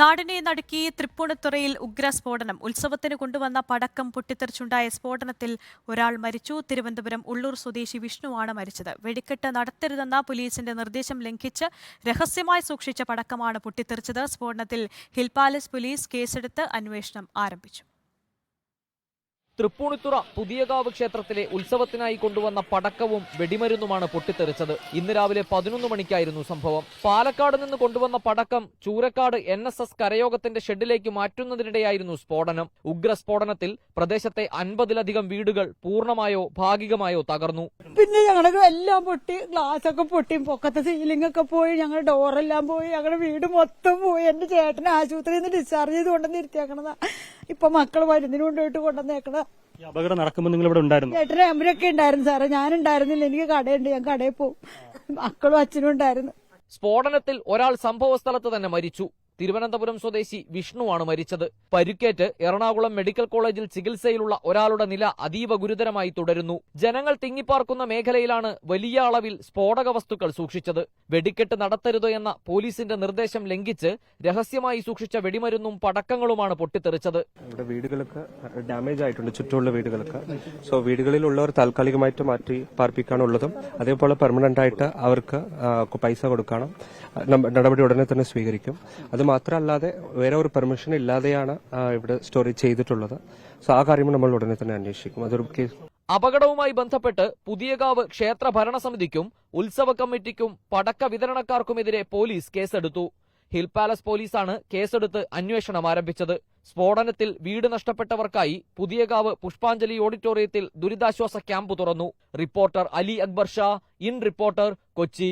നാടിനെ നടുക്കി തൃപ്പൂണിത്തുറയിൽ ഉഗ്രസ്ഫോടനം. ഉത്സവത്തിന് കൊണ്ടുവന്ന പടക്കം പൊട്ടിത്തെറിച്ചുണ്ടായ സ്ഫോടനത്തിൽ ഒരാൾ മരിച്ചു. തിരുവനന്തപുരം ഉള്ളൂർ സ്വദേശി വിഷ്ണുവാണ് മരിച്ചത്. വെടിക്കെട്ട് നടത്തരുതെന്ന പോലീസിന്റെ നിർദ്ദേശം ലംഘിച്ച് രഹസ്യമായി സൂക്ഷിച്ച പടക്കമാണ് പൊട്ടിത്തെറിച്ചത്. സ്ഫോടനത്തിൽ ഹിൽ പാലസ് പോലീസ് കേസെടുത്ത് അന്വേഷണം ആരംഭിച്ചു. തൃപ്പൂണിത്തുറ പുതിയകാവ് ക്ഷേത്രത്തിലെ ഉത്സവത്തിനായി കൊണ്ടുവന്ന പടക്കവും വെടിമരുന്നുമാണ് പൊട്ടിത്തെറിച്ചത്. ഇന്ന് രാവിലെ പതിനൊന്ന് മണിക്കായിരുന്നു സംഭവം. പാലക്കാട് നിന്ന് കൊണ്ടുവന്ന പടക്കം ചൂരക്കാട് എൻ എസ് എസ് കരയോഗത്തിന്റെ ഷെഡിലേക്ക് മാറ്റുന്നതിനിടെയായിരുന്നു സ്ഫോടനം. ഉഗ്ര ഉഗ്രസ്ഫോടനത്തിൽ പ്രദേശത്തെ അൻപതിലധികം വീടുകൾ പൂർണമായോ ഭാഗികമായോ തകർന്നു. പിന്നെ ഞങ്ങൾക്ക് എല്ലാം പൊട്ടി ഗ്ലാസ് ഒക്കെ പൊട്ടി പൊക്കത്തെ സീലിംഗ് ഒക്കെ പോയി ഞങ്ങളുടെ ഡോറെല്ലാം പോയി ഞങ്ങളുടെ വീട് മൊത്തം പോയി. എന്റെ ചേട്ടനെ ആശുപത്രിയിൽ നിന്ന് ഡിസ്ചാർജ് ചെയ്ത് കൊണ്ടുവന്ന് ഇരുത്തിയേക്കണതാ. ഇപ്പൊ മക്കൾ മരുന്നിന് കൊണ്ടുപോയിട്ട് കൊണ്ടുവന്നേക്കണ അപകടം നടക്കുമ്പോൾ നിങ്ങൾ ഇവിടെ ഉണ്ടായിരുന്നു? ചേട്ടന് അമ്മരൊക്കെ ഉണ്ടായിരുന്നു സാറേ. ഞാൻ ഉണ്ടായിരുന്നില്ല എനിക്ക് കടയുണ്ട്. ഞാൻ കടയിൽ പോകും. മക്കളും അച്ഛനും ഉണ്ടായിരുന്നു. സ്ഫോടനത്തിൽ ഒരാൾ സംഭവ സ്ഥലത്ത് തന്നെ മരിച്ചു. തിരുവനന്തപുരം സ്വദേശി വിഷ്ണുവാണ് മരിച്ചത്. പരുക്കേറ്റ് എറണാകുളം മെഡിക്കൽ കോളേജിൽ ചികിത്സയിലുള്ള ഒരാളുടെ നില അതീവ ഗുരുതരമായി തുടരുന്നു. ജനങ്ങൾ തിങ്ങിപ്പാർക്കുന്ന മേഖലയിലാണ് വലിയ അളവിൽ സ്ഫോടക വസ്തുക്കൾ സൂക്ഷിച്ചത്. വെടിക്കെട്ട് നടത്തരുത് എന്ന പോലീസിന്റെ നിർദ്ദേശം ലംഘിച്ച് രഹസ്യമായി സൂക്ഷിച്ച വെടിമരുന്നും പടക്കങ്ങളുമാണ് പൊട്ടിത്തെറിച്ചത്. ഇവിടെ വീടുകളൊക്കെ ഡാമേജ് ആയിട്ടുണ്ട്. ചുറ്റുമുള്ള വീടുകളൊക്കെ. സോ വീടുകളിലുള്ളവർ താൽക്കാലികമായിട്ട് മാറ്റി പാർപ്പിക്കാനുള്ളതും അതേപോലെ പെർമനന്റ് ആയിട്ട് അവർക്ക് പൈസ കൊടുക്കണം. നടപടി ഉടനെ തന്നെ സ്വീകരിക്കും. അത് മാത്രമല്ലാതെ വേറെ ഒരു പെർമിഷൻ ഇല്ലാതെയാണ് ഇവിടെ സ്റ്റോറേജ് ചെയ്തിട്ടുള്ളത്. സോ ആ കാര്യം നമ്മൾ ഉടനെ തന്നെ അന്വേഷിക്കും. അതൊരു അപകടവുമായി ബന്ധപ്പെട്ട് പുതിയകാവ് ക്ഷേത്ര ഭരണസമിതിക്കും ഉത്സവ കമ്മിറ്റിക്കും പടക്ക വിതരണക്കാർക്കുമെതിരെ പോലീസ് കേസെടുത്തു. ഹിൽ പാലസ് പോലീസാണ് കേസെടുത്ത് അന്വേഷണം ആരംഭിച്ചത്. സ്ഫോടനത്തിൽ വീട് നഷ്ടപ്പെട്ടവർക്കായി പുതിയകാവ് പുഷ്പാഞ്ജലി ഓഡിറ്റോറിയത്തിൽ ദുരിതാശ്വാസ ക്യാമ്പ് തുറന്നു. Reporter Ali Akbar Shah in reporter Kochi.